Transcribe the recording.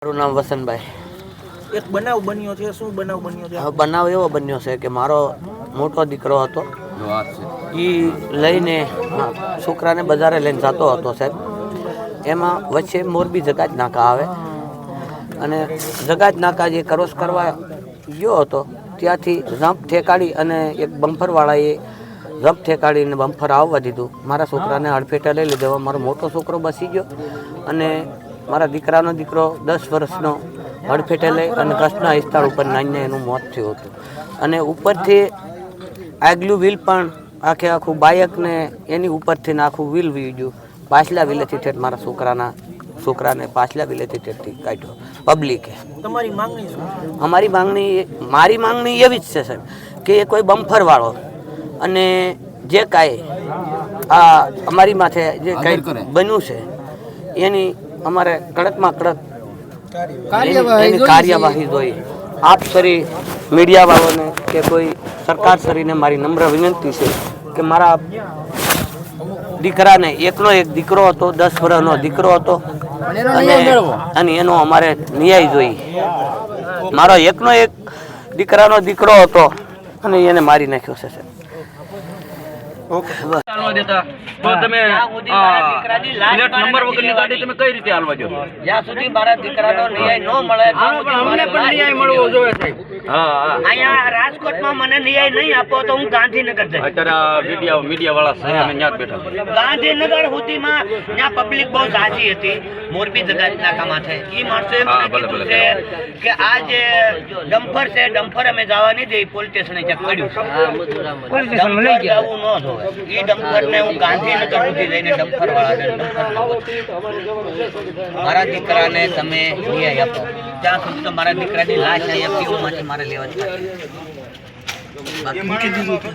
મારું નામ વસંતભાઈ. એક બનાવ બન્યો છે શું બનાવ બન્યો છે? બનાવ એવો બન્યો છે કે મારો મોટો દીકરો હતો. એ લઈને છોકરાને બજારે લઈને જતો હતો સાહેબ. એમાં વચ્ચે મોરબી જગાજ નાકા આવે. અને જગાજ નાકા જે ક્રોસ કરવા ગયો હતો ત્યાંથી જમ્પ ઠેકાડી અને એક બમ્ફરવાળાએ જમ્પ ઠેકાડીને બમ્ફર આવવા દીધું. મારા છોકરાને હડફેટે લઈ લીધો. મારો મોટો છોકરો બસી ગયો અને મારા દીકરાનો દીકરો દસ વર્ષનો હડફેટે લઈ અને કૃષ્ણ વિસ્તાર ઉપર નાઈને એનું મોત થયું હતું. અને ઉપરથી આગલું વ્હીલ પણ આખે આખું બાયકને એની ઉપરથી આખું વ્હીલ વી ગયું. પાછલા વ્હીલેથી ઠેઠ મારા છોકરાના છોકરાને પાછલા વિલેથી ઠેઠથી કાઢ્યો. પબ્લિકે તમારી માંગણી શું? અમારી માંગણી મારી માંગણી એવી જ છે સાહેબ કે એ કોઈ બમ્ફરવાળો અને જે કાંઈ આ અમારી માથે જે કાંઈ બન્યું છે એની અમારે કડકમાં કડક એની કાર્યવાહી જોઈ. આપ સરી મીડિયાવાળાને કે કોઈ સરકાર સરીને મારી નમ્ર વિનંતી છે કે મારા દીકરાને એકનો એક દીકરો હતો દસ વર્ષનો દીકરો હતો. અને એનો અમારે ન્યાય જોઈ. મારો એકનો એક દીકરાનો દીકરો હતો અને એને મારી નાખ્યો છે સાહેબ. હાલવા દેતા. તો તમે પ્લેટ નંબર વગરની ગાડી તમે કઈ રીતે હાલવા દો જ્યાં સુધી મારા દીકરાનો ન્યાય ન મળે અમને પણ ન્યાય મળવો જોઈએ લેવાની. અહીંયા રાજકોટમાં મને ન્યાય નહીં આપો તો હું ગાંધીનગર જઈશ. અત્યારે મીડિયા મીડિયા વાળા છે અમે બેઠા ગાંધીનગર સુધીમાં ત્યાં પબ્લિક બહુ સાચી હતી. મોરબી જગાત નાકામાં છે. એ કીધું છે કે આ જે ડમ્ફર છે ડમ્પર અમે જવા નહીં દઈએ પોલીસ સ્ટેશને ચેક કર્યું જવું ન જોવે એ ડમ્પરને હું ગાંધીનગર સુધી લઈને ડમ્ફર વાળાને મારા દીકરાને તમે ન્યાય આપો. ત્યાં સુધી તો મારા દીકરાની લાશ અહીંયા પીઓમાંથી મારે લેવાની બાકી.